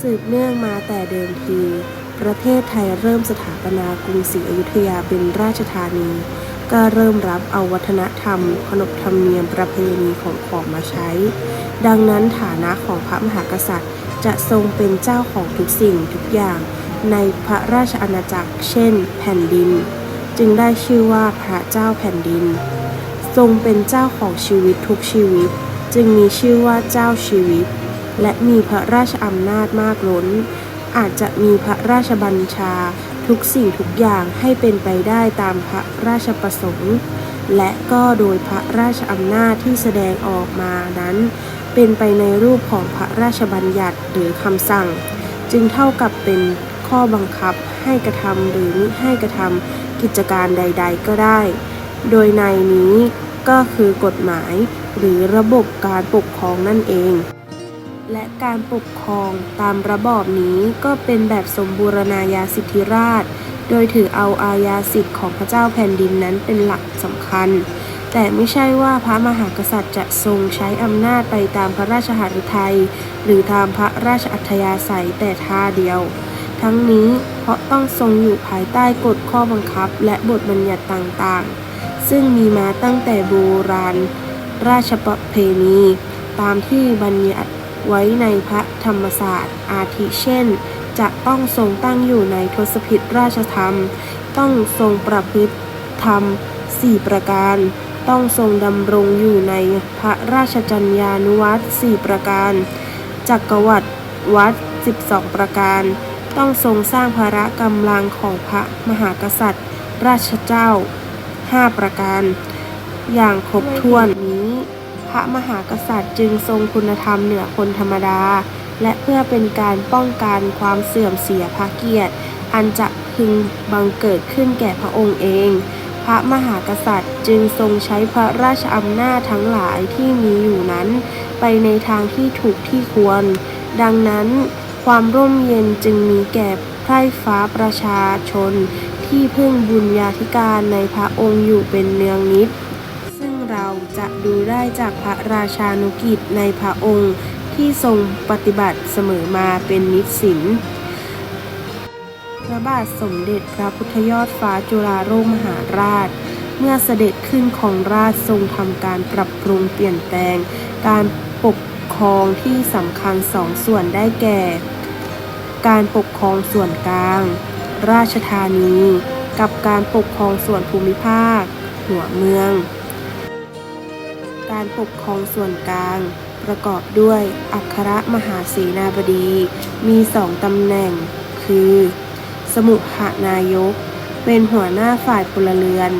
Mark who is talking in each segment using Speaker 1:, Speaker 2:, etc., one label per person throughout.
Speaker 1: สืบเนื่องมาแต่เดิมที ประเทศไทยเริ่มสถาปนากรุงศรีอยุธยาเป็นราชธานี ก็เริ่มรับเอาวัฒนธรรม ขนบธรรมเนียมประเพณีของขอมมาใช้ ดังนั้นฐานะของพระมหากษัตริย์ จะทรงเป็นเจ้าของทุกสิ่งทุกอย่างในพระราชอาณาจักร เช่น แผ่นดิน จึงได้ชื่อว่าพระเจ้าแผ่นดิน ทรงเป็นเจ้าของชีวิตทุกชีวิต จึงมีชื่อว่าเจ้าชีวิต และมีพระราชอำนาจมากล้น อาจจะมีพระราชบัญชาทุกสิ่งทุกอย่างให้เป็นไปได้ตามพระราชประสงค์ และก็โดยพระราชอำนาจที่แสดงออกมานั้น เป็นไปในรูปของพระราชบัญญัติหรือคำสั่ง จึงเท่ากับเป็นข้อบังคับให้กระทำหรือมิให้กระทำกิจการใด ๆ ก็ได้ โดยในนี้ก็คือกฎหมายหรือระบบการปกครองนั่นเอง และการปกครองตามระบอบนี้ก็เป็นแบบสมบูรณาญาสิทธิราช โดยถือเอาอาญาสิทธิ์ของพระเจ้าแผ่นดินนั้นเป็นหลักสำคัญ แต่ไม่ใช่ว่าพระมหากษัตริย์จะทรงใช้อำนาจไปตามพระราชหฤทัยหรือตามพระราชอัธยาศัยแต่ท่าเดียว ทั้งนี้เพราะต้องทรงอยู่ภายใต้กฎข้อบังคับและบทบัญญัติต่างๆ ซึ่งมีมาตั้งแต่โบราณราชประเพณี ตามที่บัญญัติ ไว้ในพระธรรมศาสตร์ อาทิเช่น จะต้องทรงตั้งอยู่ในทศพิธราชธรรม ต้องทรงประพฤติธรรมสี่ประการ ต้องทรงดำรงอยู่ในพระราชจัญญานุวัตสี่ประการ จักรวรรดิวัด 12 ประการ ต้องทรงสร้างภาระกำลังของพระมหากษัตริย์ ราชเจ้า 5 ประการ อย่างครบถ้วนนี้ พระมหากษัตริย์จึงทรงคุณธรรมเหนือคนธรรมดา และเพื่อเป็นการป้องกันความเสื่อมเสียพระเกียรติ อันจะพึงบังเกิดขึ้นแก่พระองค์เอง พระมหากษัตริย์จึงทรงใช้พระราชอำนาจทั้งหลายที่มีอยู่นั้น ไปในทางที่ถูกที่ควร ดังนั้นความร่มเย็นจึงมีแก่ไพร่ฟ้าประชาชน ที่พึ่งบุญญาธิการในพระองค์อยู่เป็นเนืองนิด เราจะดูได้จากพระราชานุกิจในพระองค์ที่ทรงปฏิบัติเสมอมาเป็นนิสินพระบาทสมเด็จพระพุทธยอดฟ้าจุฬาโลกมหาราช เมื่อเสด็จขึ้นของราชทรงทำการปรับปรุงเปลี่ยนแปลง การปกครองที่สำคัญสองส่วนได้แก่ การปกครองส่วนกลาง ราชธานี กับการปกครองส่วนภูมิภาค หัวเมือง การปกครองส่วนกลาง ประกอบด้วยอัครมหาเสนาบดี มีสองตำแหน่ง คือ สมุหนายก เป็นหัวหน้าฝ่ายพลเรือน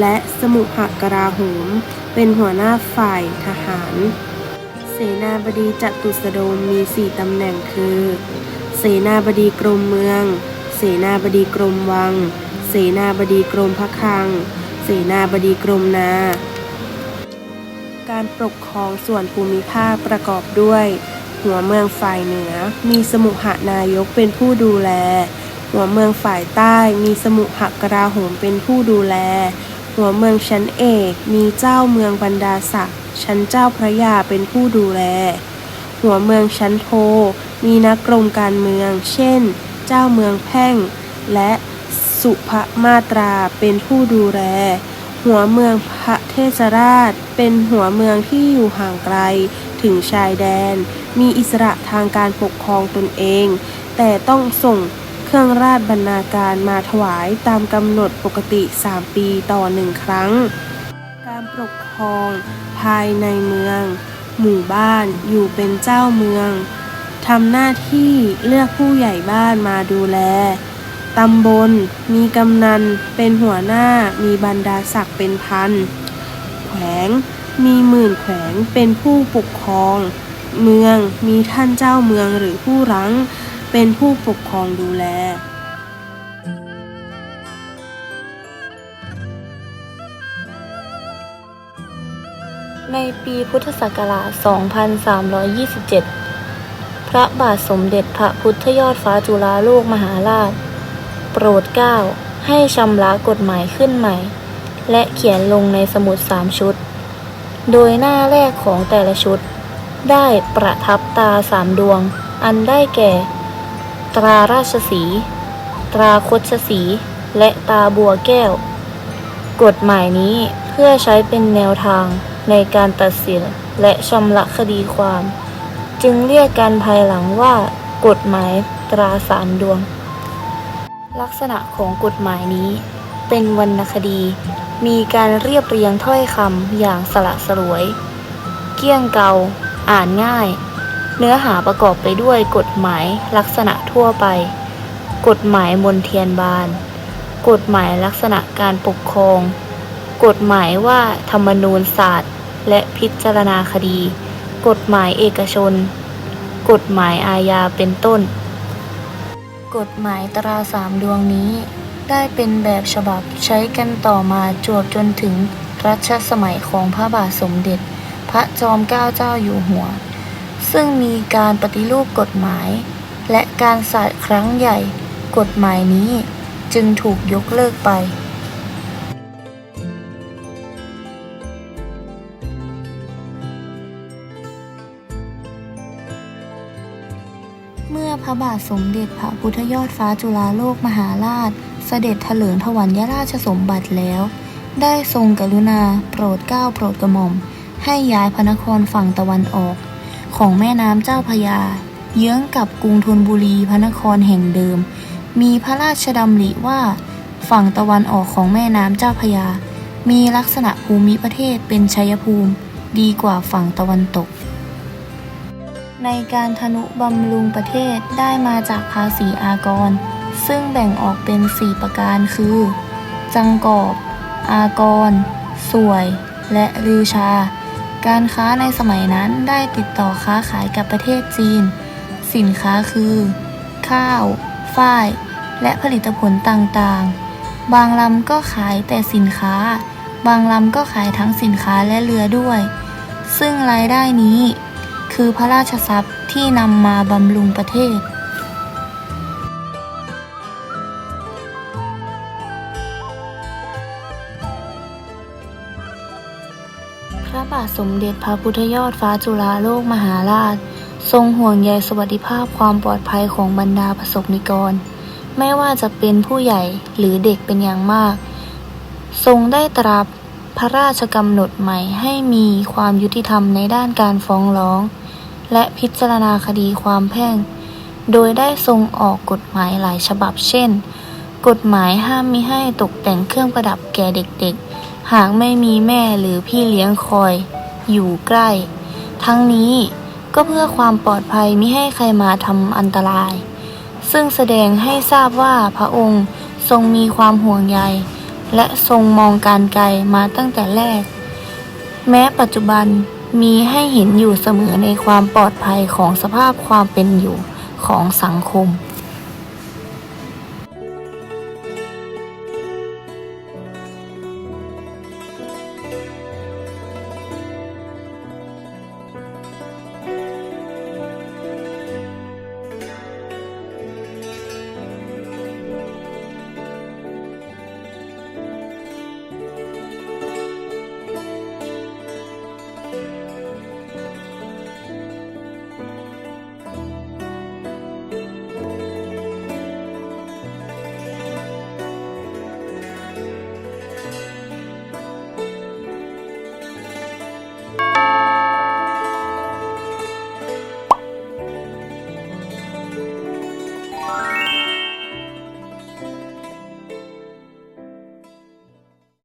Speaker 1: และสมุหกราโหม เป็นหัวหน้าฝ่ายทหาร เสนาบดีจตุสโดมมีสี่ตำแหน่งคือ เสนาบดีกรมเมือง เสนาบดีกรมวัง เสนาบดีกรมพระคลัง เสนาบดีกรมนา การปกครองส่วนภูมิภาคประกอบด้วย หัวเมืองฝ่ายเหนือ มีสมุหนายกเป็นผู้ดูแล หัวเมืองฝ่ายใต้มีสมุหกราโหมเป็นผู้ดูแล หัวเมืองชั้นเอกมีเจ้าเมืองบรรดาศักดิ์ชั้นเจ้าพระยาเป็นผู้ดูแล หัวเมืองชั้นโท มีนักกรมการเมือง เช่น เจ้าเมืองแพ่ง และสุภมาตราเป็นผู้ดูแล หัวเมืองพระเทศราช เป็นหัวเมืองที่อยู่ห่างไกลถึงชายแดน มีอิสระทางการปกครองตนเอง แต่ต้องส่งเครื่องราชบรรณาการมาถวายตามกำหนดปกติ 3 ปีต่อหนึ่งครั้ง การปกครองภายในเมือง หมู่บ้านอยู่เป็นเจ้าเมืองทำหน้าที่เลือกผู้ใหญ่บ้านมาดูแล ตำบล มีกำนัน เป็นหัวหน้า มีบรรดาศักดิ์เป็นพัน แขวง มีหมื่นแขวง เป็นผู้ปกครอง เมือง มีท่านเจ้าเมืองหรือผู้รั้ง เป็นผู้ปกครองดูแล
Speaker 2: ในปีพุทธศักราช 2327 พระบาทสมเด็จพระพุทธยอดฟ้าจุฬาโลกมหาราช ปรดเกล้าให้ชำระกฎหมายขึ้นใหม่ และเขียนลงในสมุดสามชุด โดยหน้าแรกของแต่ละชุด ได้ประทับตาสามดวง อันได้แก่ ตราราชสี ตราคชสี และตาบัวแก้ว กฎหมายนี้เพื่อใช้เป็นแนวทางในการตัดสินและชำระคดีความ จึงเรียกกันภายหลังว่ากฎหมายตราสามดวง ลักษณะของกฎหมายนี้ เป็นวรรณคดี มีการเรียบเรียงถ้อยคำอย่างสละสลวย เกี้ยงเกา อ่านง่าย เนื้อหาประกอบไปด้วยกฎหมายลักษณะทั่วไป กฎหมายมนเทียนบาน กฎหมายลักษณะการปกครอง กฎหมายว่าธรรมนูญศาสตร์ และพิจารณาคดี กฎหมายเอกชน กฎหมายอาญาเป็นต้น กฎหมายตราสามดวงนี้ ได้เป็นแบบฉบับใช้กันต่อมาจวบจนถึงรัชสมัยของพระบาทสมเด็จ พระจอมเกล้าเจ้าอยู่หัว ซึ่งมีการปฏิรูปกฎหมาย และการศาสตร์ครั้งใหญ่ กฎหมายนี้จึงถูกยกเลิกไป ระบาทสมเด็จพระพุทธยอดฟ้าจุฬาโลกมหาราช เสด็จถลิงถวัลยราชสมบัติแล้ว ได้ทรงกรุณาโปรดเกล้าโปรดกระหม่อม ให้ย้ายพระนครฝั่งตะวันออก ของแม่น้ำเจ้าพยา เยื้องกับกรุงธนบุรีพระนครแห่งเดิม มีพระราชดำริว่า ฝั่งตะวันออกของแม่น้ำเจ้าพยา มีลักษณะภูมิประเทศเป็นชัยภูมิ ดีกว่าฝั่งตะวันตก ในการทนุบำรุงประเทศได้มาจากภาษีอากร ซึ่งแบ่งออกเป็น 4 ประการคือ จังกอบ อากร สวย และลือชา การค้าในสมัยนั้นได้ติดต่อค้าขายกับประเทศจีน สินค้าคือ ข้าว ฝ้าย และผลิตผลต่างๆ บางลำก็ขายแต่สินค้า บางลำก็ขายทั้งสินค้าและเรือด้วย ซึ่งรายได้นี้ คือพระราชทรัพย์ที่นำมาบำรุงประเทศ พระบาทสมเด็จพระพุทธยอดฟ้าจุฬาโลกมหาราช ทรงห่วงใยสวัสดิภาพความปลอดภัยของบรรดาประสบนิกร ไม่ว่าจะเป็นผู้ใหญ่หรือเด็กเป็นอย่างมาก ทรงได้ตรับพระราชกำหนดใหม่ให้มีความยุติธรรมในด้านการฟ้องร้อง และพิจารณาคดีความแพ่ง โดยได้ทรงออกกฎหมายหลายฉบับเช่น กฎหมายห้ามมิให้ตกแต่งเครื่องประดับแก่เด็กๆ หากไม่มีแม่หรือพี่เลี้ยงคอย อยู่ใกล้ ทั้งนี้ก็เพื่อความปลอดภัยมิให้ใครมาทำอันตราย ซึ่งแสดงให้ทราบว่าพระองค์ทรงมีความห่วงใย และทรงมองการไกลมาตั้งแต่แรก แม้ปัจจุบัน มีให้เห็นอยู่เสมอในความปลอดภัยของสภาพความเป็นอยู่ของสังคม